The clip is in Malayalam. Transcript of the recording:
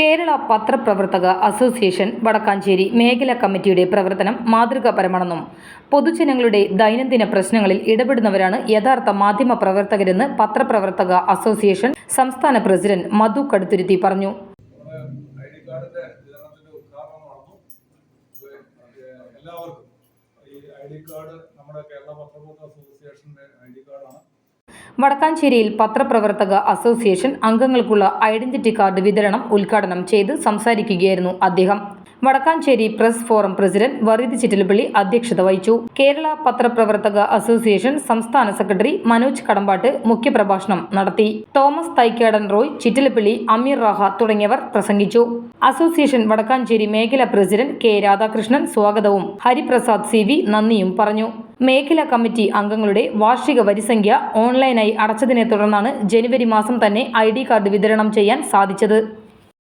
കേരള പത്രപ്രവർത്തക അസോസിയേഷൻ വടക്കാഞ്ചേരി മേഖലാ കമ്മിറ്റിയുടെ പ്രവർത്തനം മാതൃകാപരമാണെന്നും പൊതുജനങ്ങളുടെ ദൈനംദിന പ്രശ്നങ്ങളിൽ ഇടപെടുന്നവരാണ് യഥാർത്ഥ മാധ്യമ പ്രവർത്തകരെന്ന് പത്രപ്രവർത്തക അസോസിയേഷൻ സംസ്ഥാന പ്രസിഡന്റ് മധു കടുത്തുരുത്തി പറഞ്ഞു. എല്ലാവർക്കും ഈ ഐ ഡി കാർഡ് നമ്മുടെ കേരള പത്രപ്രവർത്തക അസോസിയേഷന്റെ ഐ ഡി കാർഡാണ്. വടക്കാഞ്ചേരിയിൽ പത്രപ്രവർത്തക അസോസിയേഷൻ അംഗങ്ങൾക്കുള്ള ഐഡന്റിറ്റി കാർഡ് വിതരണം ഉദ്ഘാടനം ചെയ്ത് സംസാരിക്കുകയായിരുന്നു അദ്ദേഹം. Vadakkanchery press forum president Vareed Chittilappally അധ്യക്ഷത വഹിച്ചു. കേരള പത്രപ്രവർത്തക അസോസിയേഷൻ സംസ്ഥാന സെക്രട്ടറി മനോജ് കടമ്പാട്ട് മുഖ്യപ്രഭാഷണം നടത്തി. തോമസ് തൈക്കാടൻ റോയ് ചിറ്റിലപ്പള്ളി അമീർ റാഹ തുടങ്ങിയവർ പ്രസംഗിച്ചു. അസോസിയേഷൻ വടക്കാഞ്ചേരി മേഖലാ പ്രസിഡന്റ് കെ രാധാകൃഷ്ണൻ സ്വാഗതവും ഹരിപ്രസാദ് സി വി നന്ദിയും പറഞ്ഞു. മേഖലാ കമ്മിറ്റി അംഗങ്ങളുടെ വാർഷിക വരിസംഖ്യ ഓൺലൈനായി അടച്ചതിനെ തുടർന്നാണ് ജനുവരി മാസം തന്നെ ഐ കാർഡ് വിതരണം ചെയ്യാൻ സാധിച്ചത്.